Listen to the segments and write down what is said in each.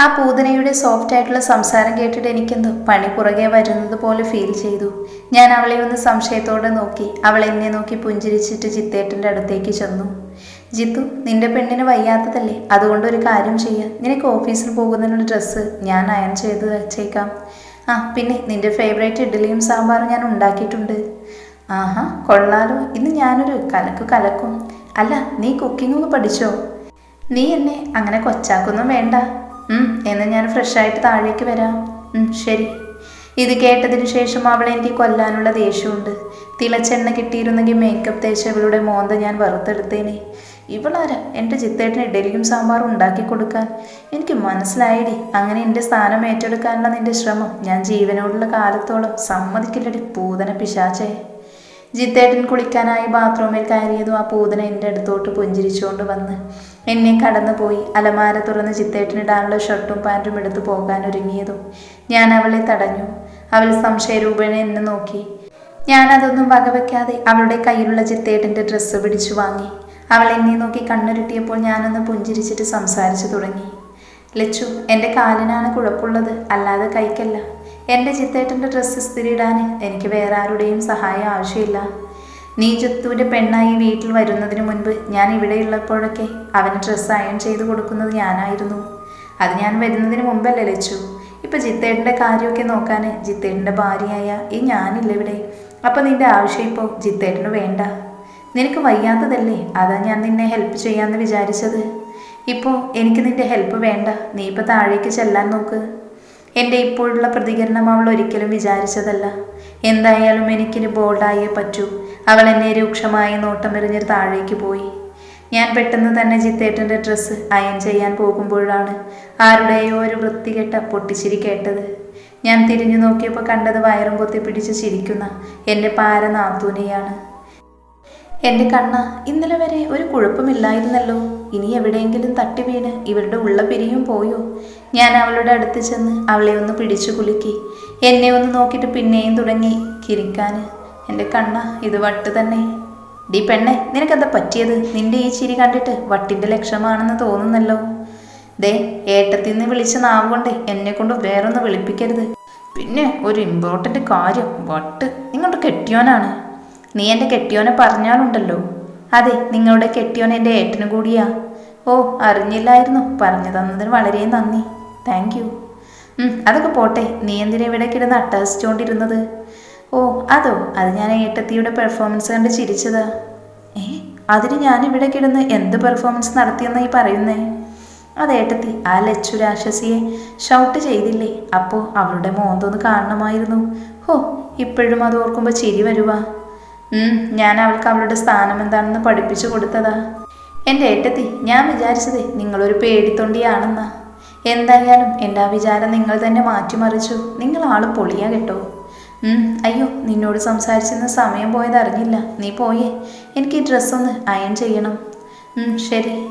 ആ പൂതനയുടെ സോഫ്റ്റ് ആയിട്ടുള്ള സംസാരം കേട്ടിട്ട് എനിക്കെന്തോ പണി പുറകെ വരുന്നത് പോലെ ഫീൽ ചെയ്തു. ഞാൻ അവളെ ഒന്ന് സംശയത്തോടെ നോക്കി. അവൾ എന്നെ നോക്കി പുഞ്ചിരിച്ചിട്ട് ജിത്തേട്ടന്റെ അടുത്തേക്ക് ചെന്നു. ജിത്തു നിന്റെ പെണ്ണിന് വയ്യാത്തതല്ലേ? അതുകൊണ്ട് ഒരു കാര്യം ചെയ്യാം. നിനക്ക് ഓഫീസിൽ പോകുന്നതിനുള്ള ഡ്രസ്സ് ഞാൻ അയൺ ചെയ്ത് വെച്ചേക്കാം. ആ പിന്നെ നിന്റെ ഫേവറേറ്റ് ഇഡ്ഡലിയും സാമ്പാറും ഞാൻ ഉണ്ടാക്കിയിട്ടുണ്ട്. ആഹാ കൊള്ളാലോ. ഇന്ന് ഞാനൊരു കലക്കു കലക്കും. അല്ല നീ കുക്കിംഗ് പഠിച്ചോ? നീ എന്നെ അങ്ങനെ കൊച്ചാക്കൊന്നും വേണ്ട. എന്ന് ഞാൻ ഫ്രഷായിട്ട് താഴേക്ക് വരാം. ശരി. ഇത് കേട്ടതിന് ശേഷം അവൾ എനിക്ക് കൊല്ലാനുള്ള ദേഷ്യമുണ്ട്. തിളച്ചെണ്ണ കിട്ടിയിരുന്നെങ്കിൽ മേക്കപ്പ് തേച്ച ഇവളുടെ മോന്ത ഞാൻ വറുത്തെടുത്തേനെ. ഇവളാരാ? എന്റെ ചിത്തേട്ടന് ഇഡലിയും സാമ്പാറും ഉണ്ടാക്കി കൊടുക്കാൻ. എനിക്ക് മനസ്സിലായിടി. അങ്ങനെ എന്റെ സ്ഥാനം ഏറ്റെടുക്കാനുള്ള നിന്റെ ശ്രമം ഞാൻ ജീവനോടുള്ള കാലത്തോളം സമ്മതിക്കില്ലടി പൂതന പിശാച്ചേ ജിത്തേട്ടൻ കുളിക്കാനായി ബാത്റൂമിൽ കയറിയതും ആ പൂതന എന്റെ അടുത്തോട്ട് പുഞ്ചിരിച്ചുകൊണ്ട് വന്ന്. എന്നെ കടന്നു പോയി അലമാര തുറന്ന് ജിത്തേട്ടനിടാനുള്ള ഷർട്ടും പാന്റും എടുത്തു പോകാൻ ഒരുങ്ങിയതും ഞാൻ അവളെ തടഞ്ഞു. അവൾ സംശയരൂപേണ എന്നെ നോക്കി. ഞാൻ അതൊന്നും വകവെക്കാതെ അവളുടെ കയ്യിലുള്ള ജിത്തേട്ടന്റെ ഡ്രസ്സ് പിടിച്ചു വാങ്ങി. അവൾ എന്നെ നോക്കി കണ്ണുരുട്ടിയപ്പോൾ ഞാനൊന്ന് പുഞ്ചിരിച്ചിട്ട് സംസാരിച്ചു തുടങ്ങി. ലച്ചു എന്റെ കാലിനാണ് കുഴപ്പമുള്ളത്. അല്ലാതെ കൈക്കല്ല. എന്റെ ചിത്തേട്ടന്റെ ഡ്രസ്സ് സ്ഥിരിയിടാൻ എനിക്ക് വേറെ ആരുടെയും സഹായം ആവശ്യമില്ല. നീ ജിത്തുവിന്റെ പെണ്ണായി വീട്ടിൽ വരുന്നതിന് മുൻപ് ഞാൻ ഇവിടെ ഉള്ളപ്പോഴൊക്കെ അവന് ഡ്രസ്സ് അയൺ ചെയ്ത് കൊടുക്കുന്നത് ഞാനായിരുന്നു. അത് ഞാൻ വരുന്നതിന് മുമ്പല്ലേ ലച്ചു? ഇപ്പം ജിത്തേട്ടന്റെ കാര്യമൊക്കെ നോക്കാൻ ജിത്തേട്ടന്റെ ഭാര്യയായ ഈ ഞാനില്ല ഇവിടെ. അപ്പം നിന്റെ ആവശ്യം ഇപ്പോൾ ജിത്തേട്ടന് വേണ്ട. നിനക്ക് വയ്യാത്തതല്ലേ? അതാ ഞാൻ നിന്നെ ഹെൽപ്പ് ചെയ്യാമെന്ന് വിചാരിച്ചത്. ഇപ്പോൾ എനിക്ക് നിന്റെ ഹെൽപ്പ് വേണ്ട. നീ ഇപ്പോൾ താഴേക്ക് ചെല്ലാൻ നോക്ക്. എന്റെ ഇപ്പോഴുള്ള പ്രതികരണം അവൾ ഒരിക്കലും വിചാരിച്ചതല്ല. എന്തായാലും എനിക്കിനി ബോൾഡായേ പറ്റൂ. അവൾ എന്നെ രൂക്ഷമായി നോട്ടമെറിഞ്ഞ് താഴേക്ക് പോയി. ഞാൻ പെട്ടെന്ന് തന്നെ ജിത്തേട്ടന്റെ ഡ്രസ്സ് അയൺ ചെയ്യാൻ പോകുമ്പോഴാണ് ആരുടെയോ ഒരു വൃത്തികെട്ട പൊട്ടിച്ചിരി കേട്ടത്. ഞാൻ തിരിഞ്ഞു നോക്കിയപ്പോൾ കണ്ടത് വയറും പൊത്തി പിടിച്ച് ചിരിക്കുന്ന എന്റെ പാര നാത്തൂനെയാണ്. എന്റെ കണ്ണ ഇന്നലെ വരെ ഒരു കുഴപ്പമില്ലായിരുന്നല്ലോ. ഇനി എവിടെയെങ്കിലും തട്ടി വീണ് ഇവരുടെ ഉള്ള പിരിയും പോയോ? ഞാൻ അവളുടെ അടുത്ത് ചെന്ന് അവളെ ഒന്ന് പിടിച്ചു കുലുക്കി. എന്നെ ഒന്ന് നോക്കിയിട്ട് പിന്നെയും തുടങ്ങി കിരിക്കാൻ എന്റെ കണ്ണ ഇത് വട്ട് തന്നെ. ഡി പെണ്ണെ നിനക്കെന്താ പറ്റിയത്? നിന്റെ ഈ ചിരി കണ്ടിട്ട് വട്ടിന്റെ ലക്ഷണമാണെന്ന് തോന്നുന്നല്ലോ. ദേ ഏട്ടത്തിൽ നിന്ന് വിളിച്ച നാവ് കൊണ്ട് എന്നെ കൊണ്ട് വേറൊന്ന് വിളിപ്പിക്കരുത്. പിന്നെ ഒരു ഇമ്പോർട്ടന്റ് കാര്യം വട്ട്. നിങ്ങളുടെ കെട്ടിയോനാണ്. നീ എന്റെ കെട്ടിയോനെ പറഞ്ഞാലുണ്ടല്ലോ. അതെ നിങ്ങളുടെ കെട്ടിയോൻ എന്റെ ഏട്ടനും കൂടിയാ. ഓ അറിഞ്ഞില്ലായിരുന്നു. പറഞ്ഞു തന്നതിന് വളരെ നന്ദി. താങ്ക് യു അതൊക്കെ പോട്ടെ. നീ എന്തിനാ ഇവിടെ കിടന്ന് അട്ടാസിച്ചുകൊണ്ടിരുന്നത് ഓ അതോ. അത് ഞാൻ ഏട്ടത്തിയുടെ പെർഫോമൻസ് കണ്ട് ചിരിച്ചതാ. ഏ അതിന് ഞാൻ ഇവിടെ കിടന്ന് എന്ത് പെർഫോമൻസ് നടത്തിയെന്ന് ഈ പറയുന്നേ? അതേട്ടത്തി ആ ലച്ചു രാക്ഷസിയെ ഷൗട്ട് ചെയ്തില്ലേ? അപ്പോൾ അവളുടെ മോന്തൊന്ന് കാണണമായിരുന്നു. ഹോ ഇപ്പോഴും അത് ഓർക്കുമ്പോൾ ചിരി വരുവാ. ഞാൻ അവൾക്ക് അവളുടെ സ്ഥാനം എന്താണെന്ന് പഠിപ്പിച്ചു കൊടുത്തതാ. എന്റെ ഏട്ടത്തി ഞാൻ വിചാരിച്ചതേ നിങ്ങളൊരു പേടിത്തൊണ്ടിയാണെന്നാ. എന്തായാലും എന്റെ ആ വിചാരം നിങ്ങൾ തന്നെ മാറ്റിമറിച്ചു. നിങ്ങൾ ആൾ പൊളിയാ കേട്ടോ. അയ്യോ നിന്നോട് സംസാരിച്ചിരുന്ന സമയം പോയത് അറിഞ്ഞില്ല. നീ പോയേ. എനിക്ക് ഈ ഡ്രസ്സൊന്ന് അയൺ ചെയ്യണം. ശരി.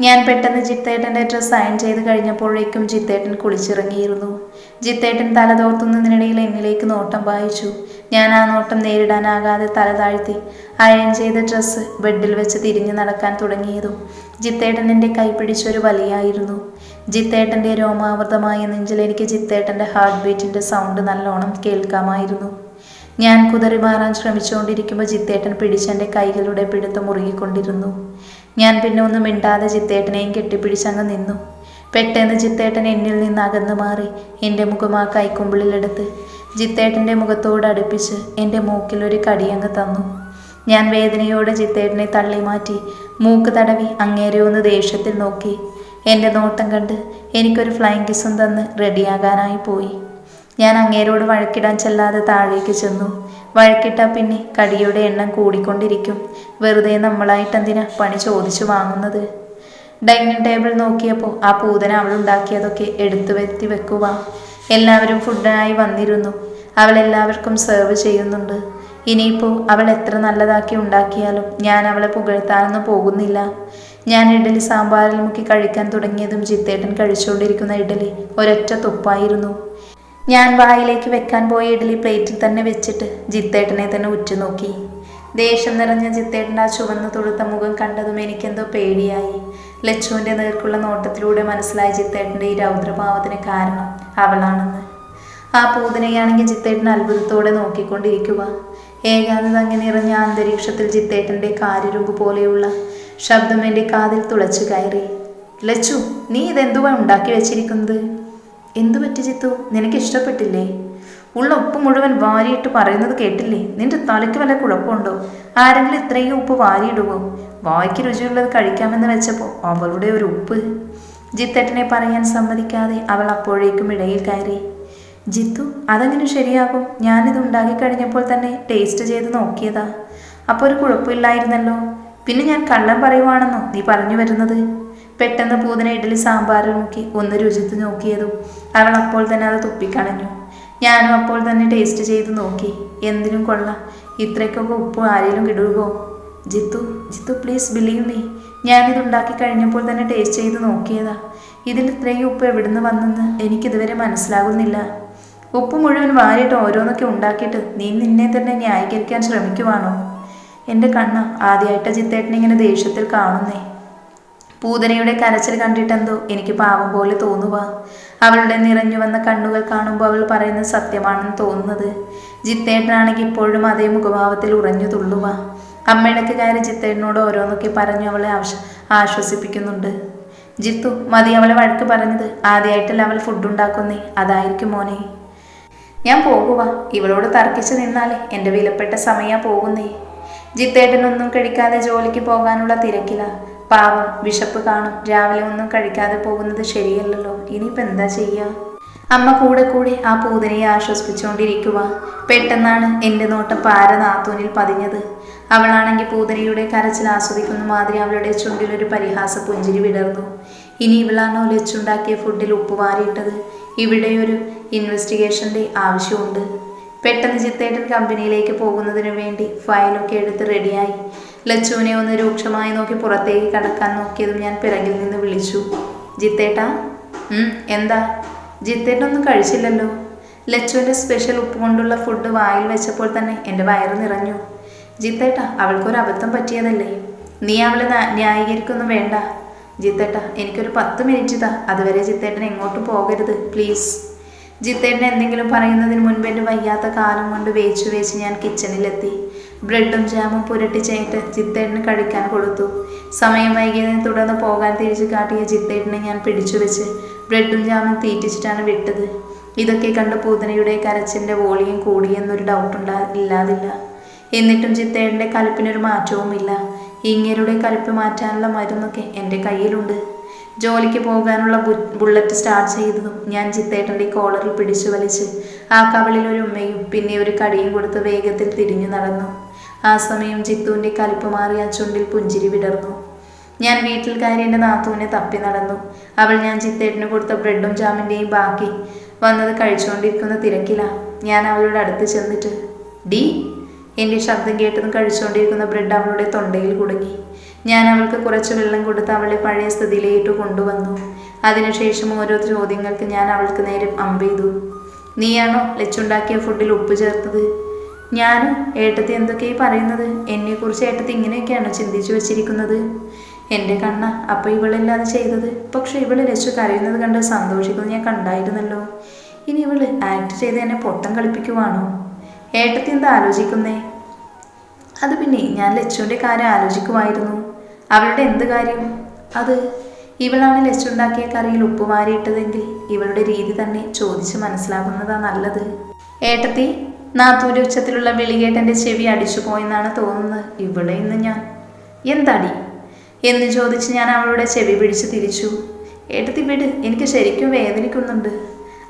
ഞാൻ പെട്ടെന്ന് ജിത്തേട്ടന്റെ ഡ്രസ്സ് അയൺ ചെയ്ത് കഴിഞ്ഞപ്പോഴേക്കും ജിത്തേട്ടൻ കുളിച്ചിറങ്ങിയിരുന്നു. ജിത്തേട്ടൻ തല തോർത്തുന്നതിനിടയിൽ എന്നിലേക്ക് നോട്ടം വായിച്ചു ഞാൻ ആ നോട്ടം നേരിടാനാകാതെ തല താഴ്ത്തി അയൺ ചെയ്ത ഡ്രസ്സ് ബെഡിൽ വെച്ച് തിരിഞ്ഞു നടക്കാൻ തുടങ്ങിയതും ജിത്തേട്ടൻ എന്റെ കൈ പിടിച്ചൊരു വലിയായിരുന്നു. ജിത്തേട്ടന്റെ രോമാവൃതമായ നെഞ്ചിൽ എനിക്ക് ജിത്തേട്ടന്റെ ഹാർട്ട് ബീറ്റിന്റെ സൗണ്ട് നല്ലോണം കേൾക്കാമായിരുന്നു. ഞാൻ കുതറി മാറാൻ ശ്രമിച്ചുകൊണ്ടിരിക്കുമ്പോൾ ജിത്തേട്ടൻ പിടിച്ചെന്റെ കൈകളുടെ പിടുത്തം മുറുകിക്കൊണ്ടിരുന്നു. ഞാൻ പിന്നെ ഒന്നും മിണ്ടാതെ ജിത്തേട്ടനെയും കെട്ടിപ്പിടിച്ചങ്ങ് നിന്നു. പെട്ടെന്ന് ജിത്തേട്ടൻ എന്നിൽ നിന്ന് അകന്നു മാറി എന്റെ മുഖം ആ കൈക്കുമ്പിളിലെടുത്ത് ജിത്തേട്ടന്റെ മുഖത്തോട് അടുപ്പിച്ച് എന്റെ മൂക്കിലൊരു കടിയങ്ങ് തന്നു. ഞാൻ വേദനയോടെ ജിത്തേട്ടനെ തള്ളി മാറ്റി മൂക്ക് തടവി അങ്ങേരെ ഒന്ന് ദേഷ്യത്തിൽ നോക്കി. എന്റെ നോട്ടം കണ്ട് എനിക്കൊരു ഫ്ലൈങ് കിസും തന്ന് റെഡിയാകാനായി പോയി. ഞാൻ അങ്ങേരോട് വഴക്കിടാൻ ചെല്ലാതെ താഴേക്ക് ചെന്നു. വഴക്കിട്ടാൽ പിന്നെ കടിയുടെ എണ്ണം കൂടിക്കൊണ്ടിരിക്കും. വെറുതെ നമ്മളായിട്ട് എന്തിനാ പണി ചോദിച്ചു വാങ്ങുന്നത്? ഡൈനിങ് ടേബിൾ നോക്കിയപ്പോൾ ആ പൂതന അവൾ ഉണ്ടാക്കിയതൊക്കെ എടുത്തു വരുത്തി വെക്കുക. എല്ലാവരും ഫുഡിനായി വന്നിരുന്നു. അവൾ എല്ലാവർക്കും സെർവ് ചെയ്യുന്നുണ്ട്. ഇനിയിപ്പോൾ അവൾ എത്ര നല്ലതാക്കി ഉണ്ടാക്കിയാലും ഞാൻ അവളെ പുകഴ്ത്താനൊന്നും പോകുന്നില്ല. ഞാൻ ഇഡലി സാമ്പാറിൽ മുക്കി കഴിക്കാൻ തുടങ്ങിയതും ജിത്തേട്ടൻ കഴിച്ചുകൊണ്ടിരിക്കുന്ന ഇഡലി ഒരൊറ്റ തുപ്പായിരുന്നു. ഞാൻ വായിലേക്ക് വെക്കാൻ പോയ ഇഡലി പ്ലേറ്റിൽ തന്നെ വെച്ചിട്ട് ജിത്തേട്ടനെ തന്നെ ഉറ്റുനോക്കി. ദേഷ്യം നിറഞ്ഞ ജിത്തേട്ടന്റെ ആ ചുവന്നു തൊടുത്ത മുഖം കണ്ടതും എനിക്കെന്തോ പേടിയായി. ലച്ചുവിന്റെ നേർക്കുള്ള നോട്ടത്തിലൂടെ മനസ്സിലായ ജിത്തേട്ടന്റെ ഈ രൗദ്രഭാവത്തിന് കാരണം അവളാണെന്ന്. ആ പൂതനയാണെങ്കിൽ ജിത്തേട്ടൻ അത്ഭുതത്തോടെ നോക്കിക്കൊണ്ടിരിക്കുക. ഏകാന്തത അങ്ങനെ ആ അന്തരീക്ഷത്തിൽ ജിത്തേട്ടന്റെ കാര്യരുമ്പ് പോലെയുള്ള ശബ്ദം എന്റെ കാതിൽ തുളച്ചു കയറി. ലച്ചു നീ ഇതെന്തുവാ ഉണ്ടാക്കി വെച്ചിരിക്കുന്നത്? എന്തു പറ്റി ചിത്തു നിനക്ക് ഇഷ്ടപ്പെട്ടില്ലേ ഉള്ള ഉപ്പ് മുഴുവൻ വാരിയിട്ട് പറയുന്നത് കേട്ടില്ലേ? നിന്റെ തലയ്ക്ക് വല്ല കുഴപ്പമുണ്ടോ? ആരെങ്കിലും ഇത്രയും ഉപ്പ് വാരിയിടുവോ? വായിക്ക് രുചിയുള്ളത് കഴിക്കാമെന്ന് വെച്ചപ്പോൾ അവളുടെ ഒരു ഉപ്പ്. ജിത്തേട്ടനെ പറയാൻ സമ്മതിക്കാതെ അവൾ അപ്പോഴേക്കും ഇടയിൽ കയറി. ജിത്തു അതെങ്ങനെ ശരിയാകും? ഞാനിത് ഉണ്ടാക്കി കഴിഞ്ഞപ്പോൾ തന്നെ ടേസ്റ്റ് ചെയ്ത് നോക്കിയതാ. അപ്പോൾ ഒരു കുഴപ്പമില്ലായിരുന്നല്ലോ. പിന്നെ ഞാൻ കള്ളം പറയുവാണെന്നോ? നീ പറഞ്ഞു വരുന്നത്? പെട്ടെന്ന് പൂതന ഇഡലി സാമ്പാർ നോക്കി ഒന്ന് രുചിത്ത് നോക്കിയതും അവൾ അപ്പോൾ തന്നെ അത് തുപ്പിക്കളഞ്ഞു. ഞാനും അപ്പോൾ തന്നെ ടേസ്റ്റ് ചെയ്ത് നോക്കി. എന്തിനും കൊള്ളാം. ഇത്രയ്ക്കൊക്കെ ഉപ്പ് ആരെങ്കിലും കിടുകോ Jithu Jithu please believe me ഞാനിത് ഉണ്ടാക്കി കഴിഞ്ഞപ്പോൾ തന്നെ ടേസ്റ്റ് ചെയ്ത് നോക്കിയതാ. ഇതിൽ ഇത്രയും ഉപ്പ് എവിടുന്ന് വന്നെന്ന് എനിക്കിതുവരെ മനസ്സിലാകുന്നില്ല. ഉപ്പ് മുഴുവൻ വാരിയിട്ട് ഓരോന്നൊക്കെ ഉണ്ടാക്കിയിട്ട് നീ നിന്നെ തന്നെ ന്യായീകരിക്കാൻ ശ്രമിക്കുവാണോ? എന്റെ കണ്ണ ആദ്യമായിട്ട് ചിത്തേട്ടനെ ഇങ്ങനെ ദേഷ്യത്തിൽ കാണുന്നേ. പൂതനയുടെ കരച്ചിൽ കണ്ടിട്ടെന്തോ എനിക്ക് പാവം പോലെ തോന്നുക അവളുടെ നിറഞ്ഞു വന്ന കണ്ണുകൾ കാണുമ്പോൾ അവൾ പറയുന്നത് സത്യമാണെന്ന് തോന്നുന്നത്. ജിത്തേട്ടനാണെങ്കിൽ ഇപ്പോഴും അതേ മുഖഭാവത്തിൽ ഉറഞ്ഞു തുള്ളുക അമ്മയിടയ്ക്ക് കയറി ജിത്തേട്ടനോട് ഓരോന്നൊക്കെ പറഞ്ഞു അവളെ ആശ്വസിപ്പിക്കുന്നുണ്ട്. ജിത്തു മതി അവളെ വഴക്ക് പറഞ്ഞത്. ആദ്യമായിട്ടല്ല അവൾ ഫുഡ് ഉണ്ടാക്കുന്നേ. അതായിരിക്കും മോനെ. ഞാൻ പോകുക ഇവളോട് തർക്കിച്ച് നിന്നാലേ എന്റെ വിലപ്പെട്ട സമയം പോകുന്നേ. ജിത്തേട്ടനൊന്നും കഴിക്കാതെ ജോലിക്ക് പോകാനുള്ള തിരക്കില. പാവം വിശപ്പ് കാണും. രാവിലെ ഒന്നും കഴിക്കാതെ പോകുന്നത് ശരിയല്ലല്ലോ. ഇനിയിപ്പോൾ എന്താ ചെയ്യുക അമ്മ കൂടെ കൂടെ ആ പൂതനയെ ആശ്വസിപ്പിച്ചുകൊണ്ടിരിക്കുക പെട്ടെന്നാണ് എന്റെ നോട്ടം പാര നാത്തൂനിൽ പതിഞ്ഞത്. അവളാണെങ്കിൽ പൂതനയുടെ കരച്ചിൽ ആസ്വദിക്കുന്ന മാതിരി അവളുടെ ചുണ്ടിലൊരു പരിഹാസ പുഞ്ചിരി വിടർന്നു. ഇനി ഇവളാണോ ലച്ചുണ്ടാക്കിയ ഫുഡിൽ ഉപ്പ് വാരിയിട്ടത്? ഇവിടെയൊരു ഇൻവെസ്റ്റിഗേഷന്റെ ആവശ്യമുണ്ട്. പെട്ടെന്ന് ചിത്തേട്ടൻ കമ്പനിയിലേക്ക് പോകുന്നതിന് വേണ്ടി ഫയലൊക്കെ എടുത്ത് റെഡിയായി ലച്ചുവിനെ ഒന്ന് രൂക്ഷമായി നോക്കി പുറത്തേക്ക് കടക്കാൻ നോക്കിയതും ഞാൻ പിറകിൽ നിന്ന് വിളിച്ചു. ജിത്തേട്ടാ എന്താ? ജിത്തേട്ടൊന്നും കഴിച്ചില്ലല്ലോ. ലച്ചുവിന്റെ സ്പെഷ്യൽ ഉപ്പ് കൊണ്ടുള്ള ഫുഡ് വായിൽ വെച്ചപ്പോൾ തന്നെ എന്റെ വയറ് നിറഞ്ഞു. ജിത്തേട്ട അവൾക്കൊരു അബദ്ധം പറ്റിയതല്ലേ? നീ അവളെ ന്യായീകരിക്കൊന്നും വേണ്ട. ജിത്തേട്ട എനിക്കൊരു പത്ത് മിനിറ്റ് താ. അതുവരെ ജിത്തേട്ടൻ എങ്ങോട്ടും പോകരുത് പ്ലീസ് ജിത്തേട്ടൻ എന്തെങ്കിലും പറയുന്നതിന് മുൻപ് എന്റെ വയ്യാത്ത കാലം കൊണ്ട് വേച്ചു വേച്ച് ഞാൻ കിച്ചണിലെത്തി. ബ്രെഡും ജാമും പുരട്ടി ചേട്ട് ജിത്തേട്ടന് കഴിക്കാൻ കൊടുത്തു. സമയം വൈകിയതിനെ തുടർന്ന് പോകാൻ തിരിച്ചു കാട്ടിയ ജിത്തേട്ടനെ ഞാൻ പിടിച്ചു വെച്ച് ബ്രെഡും ജാമും തീറ്റിച്ചിട്ടാണ് വിട്ടത്. ഇതൊക്കെ കണ്ട് പൂതനയുടെ കരച്ചിന്റെ വോളിയം കൂടിയെന്നൊരു ഡൗട്ട് ഉണ്ടാ ഇല്ലാതില്ല. എന്നിട്ടും ചിത്തേടന്റെ കലിപ്പിനൊരു മാറ്റവുമില്ല. ഇങ്ങേരുടെ കലിപ്പ് മാറ്റാനുള്ള മരുന്നൊക്കെ എന്റെ കയ്യിലുണ്ട്. ജോലിക്ക് പോകാനുള്ള ബുള്ളറ്റ് സ്റ്റാർട്ട് ചെയ്തതും ഞാൻ ചിത്തേട്ടന്റെ കോളറിൽ പിടിച്ചു വലിച്ച് ആ കവളിൽ ഒരു ഉമ്മയും പിന്നെ ഒരു കടിയും കൊടുത്ത് വേഗത്തിൽ തിരിഞ്ഞു നടന്നു. ആ സമയം ചിത്തുവിന്റെ കലിപ്പ് മാറി ആ ചുണ്ടിൽ പുഞ്ചിരി വിടർന്നു. ഞാൻ വീട്ടിൽ കയറി എന്റെ നാത്തുവിനെ തപ്പി നടന്നു. അവൾ ഞാൻ ചിത്തേട്ടന് കൊടുത്ത ബ്രെഡും ജാമിന്റെയും ബാക്കി വന്നത് കഴിച്ചുകൊണ്ടിരിക്കുന്ന തിരക്കില. ഞാൻ അവളോട് അടുത്ത് ചെന്നിട്ട് ഡി എന്റെ ശബ്ദം കേട്ടതും കഴിച്ചുകൊണ്ടിരിക്കുന്ന ബ്രെഡ് അവളുടെ തൊണ്ടയിൽ കുടുങ്ങി. ഞാൻ അവൾക്ക് കുറച്ച് വെള്ളം കൊടുത്ത് അവളെ പഴയ സ്ഥിതിയിലേക്ക് കൊണ്ടുവന്നു. അതിനുശേഷം ഓരോ ചോദ്യങ്ങൾക്ക് ഞാൻ അവൾക്ക് നേരം അമ്പെയ്തു നീയാണോ ലച്ചുണ്ടാക്കിയ ഫുഡിൽ ഉപ്പ് ചേർത്തത്? ഞാനും? ഏട്ടത്തി എന്തൊക്കെയായി പറയുന്നത്? എന്നെക്കുറിച്ച് ഏട്ടത്തി ഇങ്ങനെയൊക്കെയാണോ ചിന്തിച്ചു വെച്ചിരിക്കുന്നത്? എന്റെ കണ്ണ അപ്പോൾ ഇവളല്ലാതെ ചെയ്തത്? പക്ഷെ ഇവൾ ലച്ചു കരയുന്നത് കണ്ട് സന്തോഷിക്കുന്നത് ഞാൻ കണ്ടായിരുന്നല്ലോ. ഇനി ഇവൾ ആക്ട് ചെയ്ത് എന്നെ പൊട്ടം കളിപ്പിക്കുവാണോ? ഏട്ടത്തി എന്താ ആലോചിക്കുന്നേ? അത് പിന്നെ ഞാൻ ലച്ചുവിന്റെ കാര്യം ആലോചിക്കുമായിരുന്നു അവളുടെ എന്ത് കാര്യം? അത് ഇവളാണ് ലച്ചുണ്ടാക്കിയ കറിയിൽ ഉപ്പ് മാറിയിട്ടതെങ്കിൽ ഇവളുടെ രീതി തന്നെ ചോദിച്ച് മനസ്സിലാക്കുന്നതാ നല്ലത്. ഏട്ടത്തി നാത്തൂന്റെ ഉച്ചത്തിലുള്ള വിളികേട്ടന്റെ ചെവി അടിച്ചു പോയെന്നാണ് തോന്നുന്നത്. ഇവിടെ ഇന്ന് ഞാൻ എന്താടി? എന്ന് ചോദിച്ച് ഞാൻ അവളുടെ ചെവി പിടിച്ച് തിരിച്ചു. ഏട്ടത്തി വിട് എനിക്ക് ശരിക്കും വേദനിക്കുന്നുണ്ട്.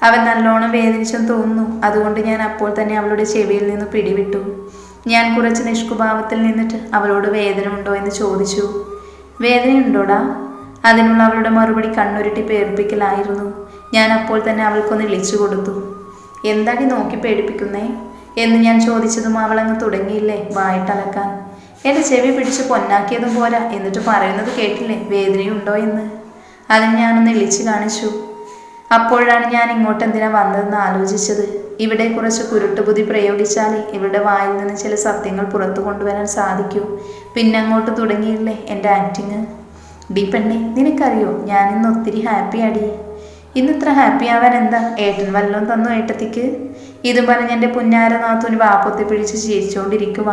അവൻ നല്ലോണം വേദനിച്ചെന്ന് തോന്നുന്നു. അതുകൊണ്ട് ഞാൻ അപ്പോൾ തന്നെ അവളുടെ ചെവിയിൽ നിന്ന് പിടിവിട്ടു. ഞാൻ കുറച്ച് നിഷ്കുഭാവത്തിൽ നിന്നിട്ട് അവളോട് വേദന ഉണ്ടോ എന്ന് ചോദിച്ചു. വേദനയുണ്ടോടാ? അതിനുള്ള അവളുടെ മറുപടി കണ്ണുരുട്ടി പേടിപ്പിക്കലായിരുന്നു. ഞാൻ അപ്പോൾ തന്നെ അവൾക്കൊന്ന് വിളിച്ചു കൊടുത്തു. എന്താടി നോക്കി പേടിപ്പിക്കുന്നേ? എന്ന് ഞാൻ ചോദിച്ചതും അവളങ്ങ് തുടങ്ങിയില്ലേ വായിട്ടലക്കാൻ എന്റെ ചെവി പിടിച്ച് പൊന്നാക്കിയതും പോരാ എന്നിട്ട് പറയുന്നത് കേട്ടില്ലേ വേദനയുണ്ടോ എന്ന്. അതിന് ഞാനൊന്ന് ഇളിച്ചു കാണിച്ചു. അപ്പോഴാണ് ഞാൻ ഇങ്ങോട്ട് എന്തിനാ വന്നതെന്ന് ആലോചിച്ചത്. ഇവിടെ കുറച്ച് കുരുട്ടുബുദ്ധി പ്രയോഗിച്ചാൽ ഇവിടെ വായിൽ നിന്ന് ചില സത്യങ്ങൾ പുറത്തു കൊണ്ടുവരാൻ സാധിക്കൂ. പിന്നെ അങ്ങോട്ട് തുടങ്ങിയില്ലേ എന്റെ ആക്ടിങ് ഡി പെണ്ണെ നിനക്കറിയോ ഞാനിന്ന് ഒത്തിരി ഹാപ്പി ആടി. ഇത്ര ഹാപ്പി ആവാൻ എന്താ ഏട്ടൻ വല്ലതും തന്നു ഏട്ടത്തിക്ക്? ഇതും പറഞ്ഞ് എന്റെ പുന്നാര വാപ്പത്തെ പിടിച്ച് ചിരിച്ചുകൊണ്ടിരിക്കുക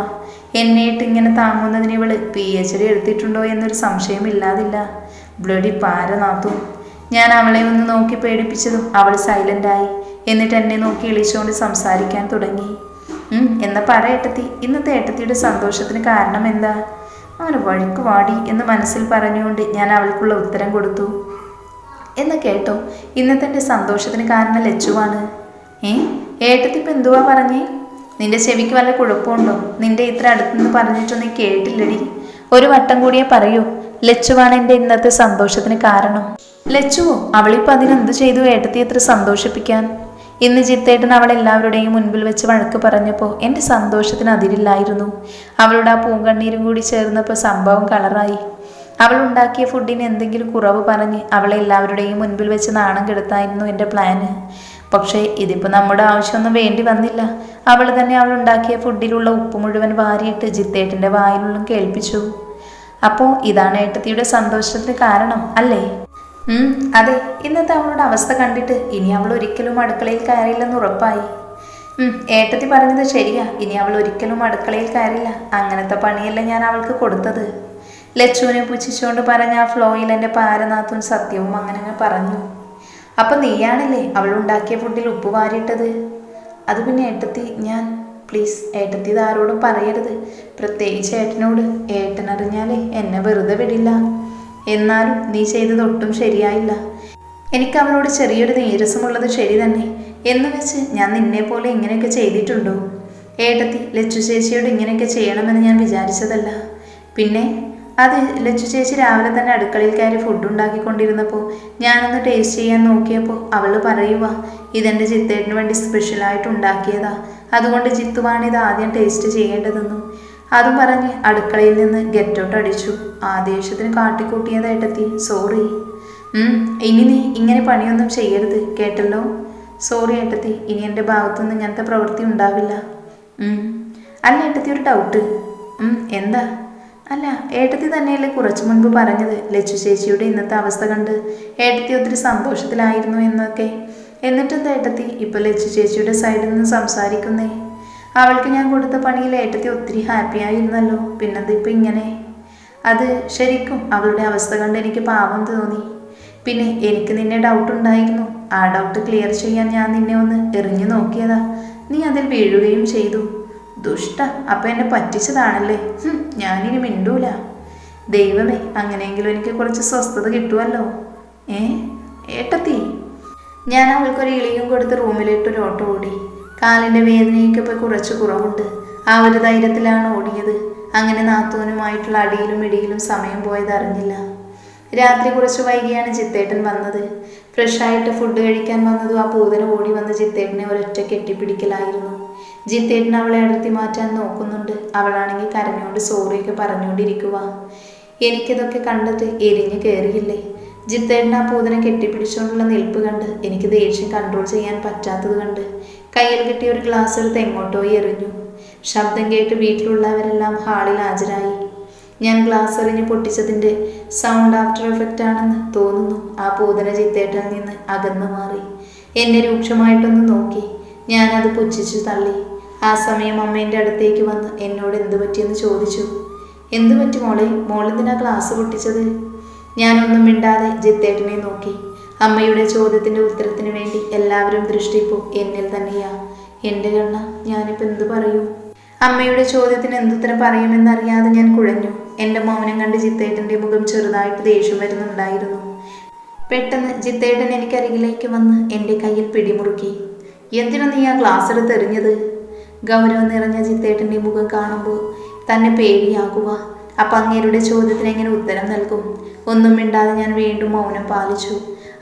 എന്നെയിട്ട് ഇങ്ങനെ താങ്ങുന്നതിന് ഇവൾ പി എച്ച് ഡി എടുത്തിട്ടുണ്ടോ എന്നൊരു സംശയം ഇല്ലാതില്ല ബ്ലഡി പാര നാത്തൂൻ ഞാൻ അവളെ ഒന്ന് നോക്കി പേടിപ്പിച്ചതും അവൾ സൈലന്റായി എന്നിട്ട് എന്നെ നോക്കി ഇളിച്ചുകൊണ്ട് സംസാരിക്കാൻ തുടങ്ങി. എന്നാ പറ ഏട്ടത്തി. ഇന്നത്തെ ഏട്ടത്തിയുടെ സന്തോഷത്തിന് കാരണം എന്താ? അവന് വഴുക്ക് വാടി എന്ന് മനസ്സിൽ പറഞ്ഞുകൊണ്ട് ഞാൻ അവൾക്കുള്ള ഉത്തരം കൊടുത്തു. എന്ന് കേട്ടോ ഇന്നത്തെ എന്റെ സന്തോഷത്തിന് കാരണം ലച്ചുവാണ്. ഏ ഏട്ടത്തിപ്പം എന്തുവാ പറഞ്ഞേ? നിന്റെ ചെവിക്ക് വല്ല കുഴപ്പമുണ്ടോ? നിന്റെ ഇത്ര അടുത്തുനിന്ന് പറഞ്ഞിട്ടൊന്നും കേട്ടില്ലടി. ഒരു വട്ടം കൂടിയേ പറയൂ. ലച്ചുവാണ് എന്റെ ഇന്നത്തെ സന്തോഷത്തിന് കാരണം. ലച്ചുവോ അവളിപ്പോൾ അതിനെന്ത് ചെയ്തു? ഏട്ടത്തി എത്ര സന്തോഷിപ്പിക്കാൻ? ഇന്ന് ജിത്തേട്ടൻ അവൾ എല്ലാവരുടെയും മുൻപിൽ വെച്ച് വഴക്ക് പറഞ്ഞപ്പോൾ എന്റെ സന്തോഷത്തിന് അതിരില്ലായിരുന്നു. അവളുടെ ആ പൂങ്കണ്ണീരും കൂടി ചേർന്നപ്പോൾ സംഭവം കളറായി. അവൾ ഉണ്ടാക്കിയ ഫുഡിന് എന്തെങ്കിലും കുറവ് പറഞ്ഞ് അവളെ എല്ലാവരുടെയും മുൻപിൽ വെച്ച് നാണം കെടുത്തായിരുന്നു എന്റെ പ്ലാന്. പക്ഷേ ഇതിപ്പോൾ നമ്മുടെ ആവശ്യമൊന്നും വേണ്ടി വന്നില്ല. അവൾ തന്നെ അവൾ ഉണ്ടാക്കിയ ഫുഡിലുള്ള ഉപ്പ് മുഴുവൻ വാരിയിട്ട് ജിത്തേട്ടന്റെ വായിലുള്ള കേൾപ്പിച്ചു. അപ്പോൾ ഇതാണ് ഏട്ടത്തിയുടെ സന്തോഷത്തിന് കാരണം അല്ലേ? അതെ ഇന്നത്തെ അവളുടെ അവസ്ഥ കണ്ടിട്ട് ഇനി അവൾ ഒരിക്കലും അടുക്കളയിൽ കയറില്ലെന്ന് ഉറപ്പായി. ഏട്ടത്തി പറഞ്ഞത് ശരിയാ ഇനി അവൾ ഒരിക്കലും അടുക്കളയിൽ കയറില്ല. അങ്ങനത്തെ പണിയല്ല ഞാൻ അവൾക്ക് കൊടുത്തത്. ലച്ചുവിനെ പുച്ഛിച്ചുകൊണ്ട് പറഞ്ഞ ആ ഫ്ലോയിൽ എന്റെ പാരനാഥും സത്യവും അങ്ങനെ അങ്ങ് പറഞ്ഞു. അപ്പം നീയാണല്ലേ അവൾ ഉണ്ടാക്കിയ ഫുഡിൽ ഉപ്പ് വാരിയിട്ടത് അത് പിന്നെ ഏട്ടത്തി ഞാൻ പ്ലീസ് ഏട്ടത്തി ഇതാരോടും പറയരുത്. പ്രത്യേകിച്ച് ഏട്ടനോട്. ഏട്ടൻ അറിഞ്ഞാലേ എന്നെ വെറുതെ വിടില്ല. എന്നാലും നീ ചെയ്തത് ഒട്ടും ശരിയായില്ല. എനിക്ക് അവളോട് ചെറിയൊരു നീരസമുള്ളത് ശരി തന്നെ. എന്ന് വെച്ച് ഞാൻ നിന്നെ പോലെ ഇങ്ങനെയൊക്കെ ചെയ്തിട്ടുണ്ടോ? ഏട്ടത്തി ലച്ചു ചേച്ചിയോട് ഇങ്ങനെയൊക്കെ ചെയ്യണമെന്ന് ഞാൻ വിചാരിച്ചതല്ല. പിന്നെ അത് ലച്ചു ചേച്ചി രാവിലെ തന്നെ അടുക്കളയിൽ കയറി ഫുഡ് ഉണ്ടാക്കിക്കൊണ്ടിരുന്നപ്പോൾ ഞാനൊന്ന് ടേസ്റ്റ് ചെയ്യാൻ നോക്കിയപ്പോൾ അവൾ പറയുക ഇതെന്റെ ചിത്തേട്ടിന് വേണ്ടി സ്പെഷ്യലായിട്ട് ഉണ്ടാക്കിയതാ. അതുകൊണ്ട് ചിത്തുവാണ് ഇത് ആദ്യം ടേസ്റ്റ് ചെയ്യേണ്ടതെന്നും. അതും പറഞ്ഞ് അടുക്കളയിൽ നിന്ന് ഗെറ്റ് ഔട്ട് അടിച്ചു. ആ ദേഷ്യത്തിന് കാട്ടിക്കൂട്ടിയതായിട്ടെത്തി സോറി ഇനി നീ ഇങ്ങനെ പണിയൊന്നും ചെയ്യരുത് കേട്ടല്ലോ? സോറി ഏട്ടത്തി ഇനി എന്റെ ഭാഗത്തുനിന്ന് ഇങ്ങനത്തെ പ്രവൃത്തി ഉണ്ടാവില്ല. അല്ല ഏട്ടത്തി ഒരു ഡൗട്ട് എന്താ? അല്ല ഏട്ടത്തി തന്നെയല്ലേ കുറച്ചു മുൻപ് പറഞ്ഞത് ലച്ചു ചേച്ചിയുടെ ഇന്നത്തെ അവസ്ഥ കണ്ട് ഏട്ടത്തി ഒത്തിരി സന്തോഷത്തിലായിരുന്നു എന്നൊക്കെ. എന്നിട്ടെന്താ ഏട്ടത്തി ഇപ്പൊ ലച്ചു ചേച്ചിയുടെ സൈഡിൽ നിന്ന് സംസാരിക്കുന്നേ? അവൾക്ക് ഞാൻ കൊടുത്ത പണിയിൽ ഏട്ടത്തി ഒത്തിരി ഹാപ്പി ആയിരുന്നല്ലോ ഇപ്പൊ ഇങ്ങനെ? അത് ശരിക്കും അവളുടെ അവസ്ഥ കണ്ട് എനിക്ക് പാവം തോന്നി. പിന്നെ എനിക്ക് നിന്നെ ഡൗട്ട് ഉണ്ടായിരുന്നു. ആ ഡൗട്ട് ക്ലിയർ ചെയ്യാൻ ഞാൻ നിന്നെ ഒന്ന് എറിഞ്ഞു നോക്കിയതാ. നീ അതിൽ വീഴുകയും ചെയ്തു. ദുഷ്ട അപ്പൊ എന്നെ പറ്റിച്ചതാണല്ലേ? ഞാനിനി മിണ്ടൂല. ദൈവമേ അങ്ങനെയെങ്കിലും എനിക്ക് കുറച്ച് സ്വസ്ഥത കിട്ടുമല്ലോ ഏ? ഏട്ടത്തി? ഞാൻ അവൾക്കൊരു ഇളിയും കൊടുത്ത് റൂമിലിട്ട് ഒരു ഓട്ടോ ഓടി. കാലിന്റെ വേദനയൊക്കെ ഇപ്പോൾ കുറച്ച് കുറവുണ്ട്. ആ ഒരു ധൈര്യത്തിലാണ് ഓടിയത്. അങ്ങനെ നാത്തൂനുമായിട്ടുള്ള അടിയിലും ഇടിയിലും സമയം പോയത് അറിഞ്ഞില്ല. രാത്രി കുറച്ച് വൈകിയാണ് ചിത്തേട്ടൻ വന്നത്. ഫ്രഷായിട്ട് ഫുഡ് കഴിക്കാൻ വന്നതും ആ പൂതന ഓടി വന്ന് ചിത്തേട്ടനെ ഒരൊറ്റ കെട്ടിപ്പിടിക്കലായിരുന്നു. ജിത്തേട്ടൻ അവളെ അടർത്തി മാറ്റാൻ നോക്കുന്നുണ്ട്. അവളാണെങ്കിൽ കരഞ്ഞുകൊണ്ട് സോറിയൊക്കെ പറഞ്ഞുകൊണ്ടിരിക്കുക എനിക്കിതൊക്കെ കണ്ടിട്ട് എരിഞ്ഞു കയറിയില്ലേ ജിത്തേട്ടൻ ആ പൂതനെ കെട്ടിപ്പിടിച്ചുകൊണ്ടുള്ള നിൽപ്പ് കണ്ട് എനിക്ക് ദേഷ്യം കൺട്രോൾ ചെയ്യാൻ പറ്റാത്തത് കണ്ട് കയ്യിൽ കിട്ടിയ ഒരു ഗ്ലാസ് എടുത്ത് എങ്ങോട്ടോ എറിഞ്ഞു. ശബ്ദം കേട്ട് വീട്ടിലുള്ളവരെല്ലാം ഹാളിൽ ഹാജരായി. ഞാൻ ഗ്ലാസ് എറിഞ്ഞ് പൊട്ടിച്ചതിന്റെ സൗണ്ട് ആഫ്റ്റർ എഫക്റ്റ് ആണെന്ന് തോന്നുന്നു ആ പൂതന ചിത്തേട്ടനിൽ നിന്ന് അകന്നു മാറി. എന്നെ രൂക്ഷമായിട്ടൊന്ന് നോക്കി. ഞാനത് പുച്ഛിച്ചു തള്ളി. ആ സമയം അമ്മേന്റെ അടുത്തേക്ക് വന്ന് എന്നോട് എന്തു പറ്റിയെന്ന് ചോദിച്ചു. എന്തു പറ്റി മോളെ? മോളെന്തിനാ ക്ലാസ് പൊട്ടിച്ചത്? ഞാനൊന്നും മിണ്ടാതെ ജിത്തേട്ടനെ നോക്കി. അമ്മയുടെ ചോദ്യത്തിന്റെ ഉത്തരത്തിന് വേണ്ടി എല്ലാവരും ദൃഷ്ടിപ്പോ എന്നിൽ തന്നെയാ. എന്റെ കണ്ണ ഞാനിപ്പോൾ എന്തു പറയൂ? അമ്മയുടെ ചോദ്യത്തിന് എന്തുത്തരം പറയുമെന്നറിയാതെ ഞാൻ കുഴഞ്ഞു. എന്റെ മൗനം കണ്ട് ജിത്തേട്ടന്റെ മുഖം ചെറുതായിട്ട് ദേഷ്യം വരുന്നുണ്ടായിരുന്നു. പെട്ടെന്ന് ജിത്തേട്ടൻ എനിക്കരികിലേക്ക് വന്ന് എന്റെ കയ്യിൽ പിടിമുറുക്കി. എന്തിനാ നീ ആ ഗ്ലാസ് എടുത്ത് എറിഞ്ഞത് ഗൗരവം നിറഞ്ഞ ജിത്തേട്ടന്റെ മുഖം കാണുമ്പോൾ തന്നെ പേടിയാകുക. അപ്പം അങ്ങേരുടെ ചോദ്യത്തിന് എങ്ങനെ ഉത്തരം നൽകും? ഒന്നും മിണ്ടാതെ ഞാൻ വീണ്ടും മൗനം പാലിച്ചു.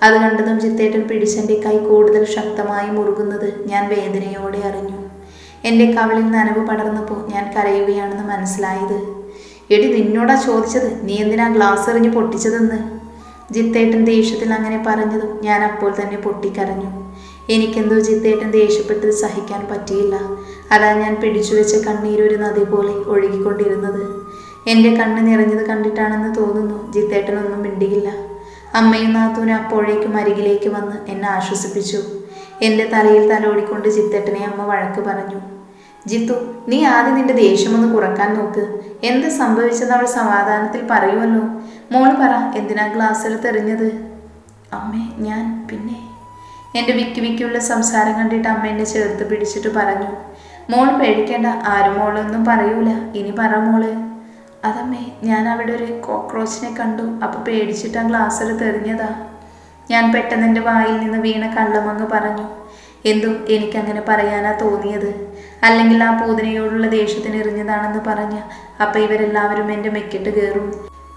അത് കണ്ടതും ചിത്തേട്ടൻ പിടിച്ചെന്റെ കൈ കൂടുതൽ ശക്തമായി മുറുകുന്നത് ഞാൻ വേദനയോടെ അറിഞ്ഞു. എന്റെ കവളിൽ നനവ് പടർന്നപ്പോൾ ഞാൻ കരയുകയാണെന്ന് മനസ്സിലായത്. എടി നിന്നോടാ ചോദിച്ചത്? നീ എന്തിനാ ഗ്ലാസ് എറിഞ്ഞ് പൊട്ടിച്ചതെന്ന്? ജിത്തേട്ടൻ ദേഷ്യത്തിൽ അങ്ങനെ പറഞ്ഞതും ഞാൻ അപ്പോൾ തന്നെ പൊട്ടിക്കരഞ്ഞു. എനിക്കെന്തോ ജിത്തേട്ടൻ ദേഷ്യപ്പെട്ടത് സഹിക്കാൻ പറ്റിയില്ല. അതാ ഞാൻ പിടിച്ചു വെച്ച കണ്ണീരൊരു നദി പോലെ ഒഴുകിക്കൊണ്ടിരുന്നത്. എന്റെ കണ്ണ് നിറഞ്ഞത് കണ്ടിട്ടാണെന്ന് തോന്നുന്നു ജിത്തേട്ടനൊന്നും മിണ്ടിയില്ല. അമ്മയും നാത്തൂനും അപ്പോഴേക്കും അരികിലേക്ക് വന്ന് എന്നെ ആശ്വസിപ്പിച്ചു. എന്റെ തലയിൽ തലോടിക്കൊണ്ട് ജിത്തേട്ടനെ അമ്മ വഴക്ക് പറഞ്ഞു. ജിത്തു നീ ആദ്യം നിന്റെ ദേഷ്യമൊന്ന് കുറയ്ക്കാൻ നോക്ക്. എന്ത് സംഭവിച്ചെന്ന് അവൾ സമാധാനത്തിൽ പറയുമല്ലോ. മോൾ പറ എന്തിനാ ഗ്ലാസ്സിൽ തെറിഞ്ഞത് അമ്മേ ഞാൻ പിന്നെ എന്റെ വിക്കി വിക്കിയുള്ള സംസാരം കണ്ടിട്ട് അമ്മ എന്നെ ചേർത്ത് പിടിച്ചിട്ട് പറഞ്ഞു മോൾ പേടിക്കേണ്ട ആരും മോളൊന്നും പറയൂല. ഇനി പറ മോൾ. അതമ്മേ ഞാൻ അവിടെ ഒരു കോക്രോച്ചിനെ കണ്ടു. അപ്പോൾ പേടിച്ചിട്ട് ആ ഗ്ലാസ്സിൽ തെറിഞ്ഞതാ ഞാൻ പെട്ടെന്ന് എന്റെ വായിൽ നിന്ന് വീണ കള്ളമങ്ങ് പറഞ്ഞു എന്തും എനിക്കങ്ങനെ പറയാനാ തോന്നിയത്. അല്ലെങ്കിൽ ആ പൂതനയോടുള്ള ദേഷ്യത്തിന് എറിഞ്ഞതാണെന്ന് പറഞ്ഞ അപ്പം ഇവരെല്ലാവരും എന്റെ മെക്കിട്ട് കയറും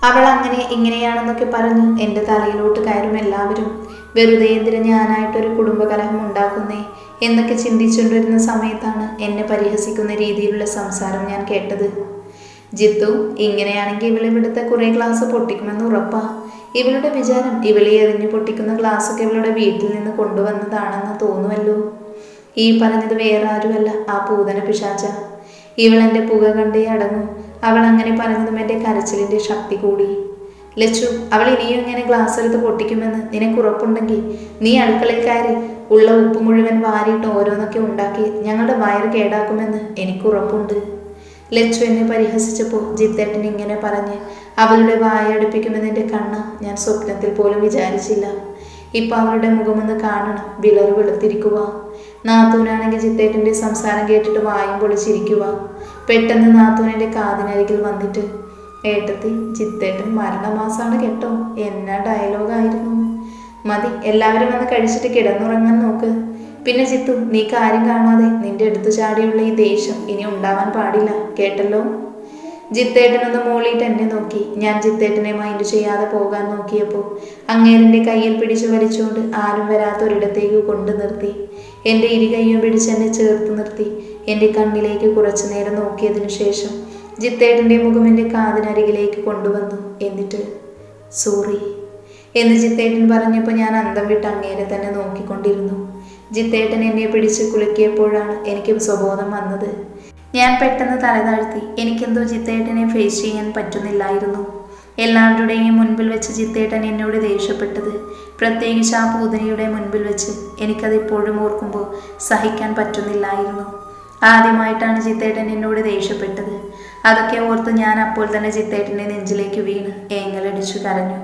അവൾ അങ്ങനെ ഇങ്ങനെയാണെന്നൊക്കെ പറഞ്ഞ് എന്റെ തലയിലോട്ട് കയറും എല്ലാവരും. വെറുതെ എന്തിന് ഞാനായിട്ടൊരു കുടുംബകലഹം ഉണ്ടാക്കുന്നേ? എന്നൊക്കെ ചിന്തിച്ചുകൊണ്ടിരുന്ന സമയത്താണ് എന്നെ പരിഹസിക്കുന്ന രീതിയിലുള്ള സംസാരം ഞാൻ കേട്ടത്. ജിത്തു ഇങ്ങനെയാണെങ്കിൽ ഇവൾ ഇവിടുത്തെ കുറേ ക്ലാസ് പൊട്ടിക്കുമെന്ന് ഉറപ്പാ. ഇവളുടെ വിചാരം ഇവളെ എറിഞ്ഞു പൊട്ടിക്കുന്ന ക്ലാസ്സൊക്കെ ഇവളുടെ വീട്ടിൽ നിന്ന് കൊണ്ടുവന്നതാണെന്ന് തോന്നുമല്ലോ. ഈ പറഞ്ഞത് വേറെ ആരുമല്ല ആ പൂതന പിശാച. ഇവൾ എന്റെ പുക കണ്ടേ അടങ്ങും. അവൾ അങ്ങനെ പറഞ്ഞതും എന്റെ കരച്ചിലിന്റെ ശക്തി കൂടി. ലച്ചു അവൾ ഇനിയും ഇങ്ങനെ ഗ്ലാസ് എടുത്ത് പൊട്ടിക്കുമെന്ന് നിനക്ക് ഉറപ്പുണ്ടെങ്കിൽ നീ അടുക്കളയിൽ കയറി ഉള്ള ഉപ്പ് മുഴുവൻ വാരിയിട്ട് ഓരോന്നൊക്കെ ഉണ്ടാക്കി ഞങ്ങളുടെ വയറ് കേടാക്കുമെന്ന് എനിക്ക് ഉറപ്പുണ്ട്. ലച്ചു എന്നെ പരിഹസിച്ചപ്പോൾ ജിത്തേട്ടൻ ഇങ്ങനെ പറഞ്ഞ് അവളുടെ വായ അടുപ്പിക്കുമെന്നെന്റെ കണ്ണ് ഞാൻ സ്വപ്നത്തിൽ പോലും വിചാരിച്ചില്ല. ഇപ്പം അവളുടെ മുഖമൊന്ന് കാണണം വിളർ വെളുത്തിരിക്കുക. നാത്തൂനാണെങ്കിൽ ചിത്തേട്ടന്റെ സംസാരം കേട്ടിട്ട് വായും പൊളിച്ചിരിക്കുക പെട്ടെന്ന് നാത്തൂനെന്റെ കാതിനരികിൽ വന്നിട്ട് ഏട്ടത്തി ചിത്തേട്ടൻ മരണമാസാണ് കേട്ടോ. എന്നാ ഡയലോഗായിരുന്നു? മതി എല്ലാവരും വന്ന് കഴിച്ചിട്ട് കിടന്നുറങ്ങാൻ നോക്ക്. പിന്നെ ചിത്തു നീ കാര്യം കാണാതെ നിന്റെ അടുത്തു ചാടിയുള്ള ഈ ദേഷ്യം ഇനി ഉണ്ടാവാൻ പാടില്ല കേട്ടല്ലോ? ജിത്തേട്ടനൊന്ന് മൂളിയിട്ട് എന്നെ നോക്കി. ഞാൻ ജിത്തേട്ടനെ മൈൻഡ് ചെയ്യാതെ പോകാൻ നോക്കിയപ്പോൾ അങ്ങേരന്റെ കയ്യിൽ പിടിച്ചു വലിച്ചുകൊണ്ട് ആരും വരാത്ത ഒരിടത്തേക്ക് കൊണ്ടു നിർത്തി എന്റെ ഇരു കൈയും പിടിച്ച് എന്നെ ചേർത്ത് നിർത്തി. എന്റെ കണ്ണിലേക്ക് കുറച്ചു നേരം നോക്കിയതിനു ശേഷം ജിത്തേട്ടന്റെ മുഖം എന്റെ കാതിനരികിലേക്ക് കൊണ്ടുവന്നു. എന്നിട്ട് സോറി എന്ന് ജിത്തേട്ടൻ പറഞ്ഞപ്പോൾ ഞാൻ അന്തം വിട്ട് അങ്ങേരെ തന്നെ നോക്കിക്കൊണ്ടിരുന്നു. ജിത്തേട്ടൻ എന്നെ പിടിച്ച് കുലുക്കിയപ്പോഴാണ് എനിക്ക് സ്വബോധം വന്നത്. ഞാൻ പെട്ടെന്ന് തല താഴ്ത്തി എനിക്കെന്തോ ജിത്തേട്ടനെ ഫേസ് ചെയ്യാൻ പറ്റുന്നില്ലായിരുന്നു. എല്ലാവരുടെയും മുൻപിൽ വെച്ച് ചിത്തേട്ടൻ എന്നോട് ദേഷ്യപ്പെട്ടത്. പ്രത്യേകിച്ച് ആ പൂതനയുടെ മുൻപിൽ വെച്ച് എനിക്കത് ഇപ്പോഴും ഓർക്കുമ്പോൾ സഹിക്കാൻ പറ്റുന്നില്ലായിരുന്നു. ആദ്യമായിട്ടാണ് ചിത്തേട്ടൻ എന്നോട് ദേഷ്യപ്പെട്ടത്. അതൊക്കെ ഓർത്ത് ഞാൻ അപ്പോൾ തന്നെ ചിത്തേട്ടന്റെ നെഞ്ചിലേക്ക് വീണ് ഏങ്ങലടിച്ചു കരഞ്ഞു.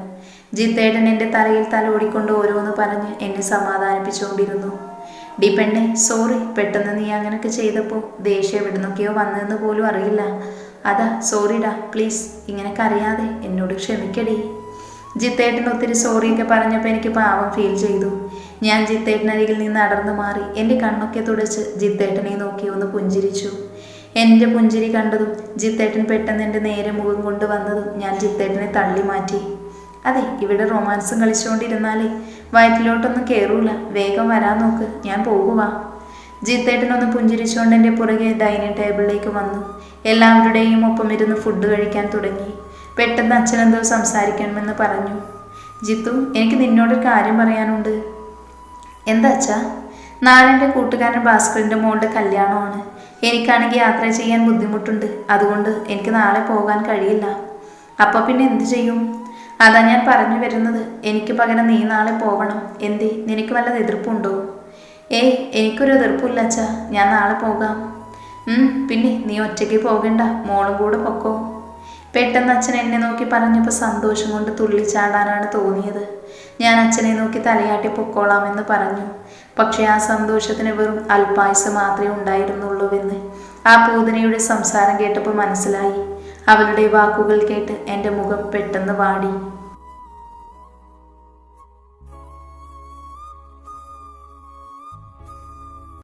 ജിത്തേട്ടൻ എന്റെ തലയിൽ തലോടിക്കൊണ്ട് ഓരോന്ന് പറഞ്ഞ് എന്നെ സമാധാനിപ്പിച്ചുകൊണ്ടിരുന്നു. ഡി പെണ്ണെ സോറി പെട്ടെന്ന് നീ അങ്ങനെയൊക്കെ ചെയ്തപ്പോൾ ദേഷ്യം എവിടുന്നൊക്കെയോ വന്നതെന്ന് പോലും അറിയില്ല. അതാ സോറിടാ പ്ലീസ് ഇങ്ങനെയൊക്കെ അറിയാതെ എന്നോട് ക്ഷമിക്കടി. ജിത്തേട്ടൻ ഒത്തിരി സോറിയൊക്കെ പറഞ്ഞപ്പോൾ എനിക്ക് പാവം ഫീൽ ചെയ്തു. ഞാൻ ജിത്തേട്ടനരികിൽ നിന്ന് അടർന്നു മാറി എന്റെ കണ്ണൊക്കെ തുടച്ച് ജിത്തേട്ടനെ നോക്കി ഒന്ന് പുഞ്ചിരിച്ചു. എന്റെ പുഞ്ചിരി കണ്ടതും ജിത്തേട്ടൻ പെട്ടെന്ന് എന്റെ നേരെ മുഖം കൊണ്ട് വന്നതും ഞാൻ ജിത്തേട്ടനെ തള്ളി മാറ്റി. അതെ ഇവിടെ റൊമാൻസും കളിച്ചുകൊണ്ടിരുന്നാലേ വയറ്റിലോട്ടൊന്നും കയറൂല വേഗം വരാൻ നോക്ക് ഞാൻ പോകുവാ. ജിത്തേട്ടനൊന്ന് പുഞ്ചിരിച്ചുകൊണ്ട് എന്റെ പുറകെ ഡൈനിങ് ടേബിളിലേക്ക് വന്നു. എല്ലാവരുടെയും ഒപ്പം ഇരുന്ന് ഫുഡ് കഴിക്കാൻ തുടങ്ങി. പെട്ടെന്ന് അച്ഛൻ അച്ഛനെന്തോ സംസാരിക്കണമെന്ന് പറഞ്ഞു. ജിത്തു എനിക്ക് നിന്നോടൊരു കാര്യം പറയാനുണ്ട്. എന്താ അച്ഛാ? നാളെ കൂട്ടുകാരൻ ഭാസ്കറിന്റെ മോളുടെ കല്യാണമാണ്. എനിക്കാണെങ്കിൽ യാത്ര ചെയ്യാൻ ബുദ്ധിമുട്ടുണ്ട്. അതുകൊണ്ട് എനിക്ക് നാളെ പോകാൻ കഴിയില്ല. അപ്പോൾ പിന്നെ എന്ത് ചെയ്യും? അതാ ഞാൻ പറഞ്ഞു വരുന്നത്. എനിക്ക് പകരം നീ നാളെ പോകണം. എന്തേ? നിനക്ക് വല്ല എതിർപ്പുണ്ടോ? ഏയ് എനിക്കൊരു എതിർപ്പില്ല അച്ഛാ. ഞാൻ നാളെ പോകാം. പിന്നെ നീ ഒറ്റയ്ക്ക് പോകണ്ട മോളും കൂടെ പൊക്കോ. പെട്ടെന്ന് അച്ഛൻ എന്നെ നോക്കി പറഞ്ഞപ്പോൾ സന്തോഷം കൊണ്ട് തുള്ളിച്ചാടാനാണ് തോന്നിയത്. ഞാൻ അച്ഛനെ നോക്കി തലയാട്ടി പൊക്കോളാമെന്ന് പറഞ്ഞു. പക്ഷേ ആ സന്തോഷത്തിന് വെറും അല്പായുസ് മാത്രമേ ഉണ്ടായിരുന്നുള്ളൂവെന്ന് ആ പൂതനയുടെ സംസാരം കേട്ടപ്പോൾ മനസ്സിലായി. അവളുടെ വാക്കുകൾ കേട്ട് എന്റെ മുഖം പെട്ടെന്ന് വാടി.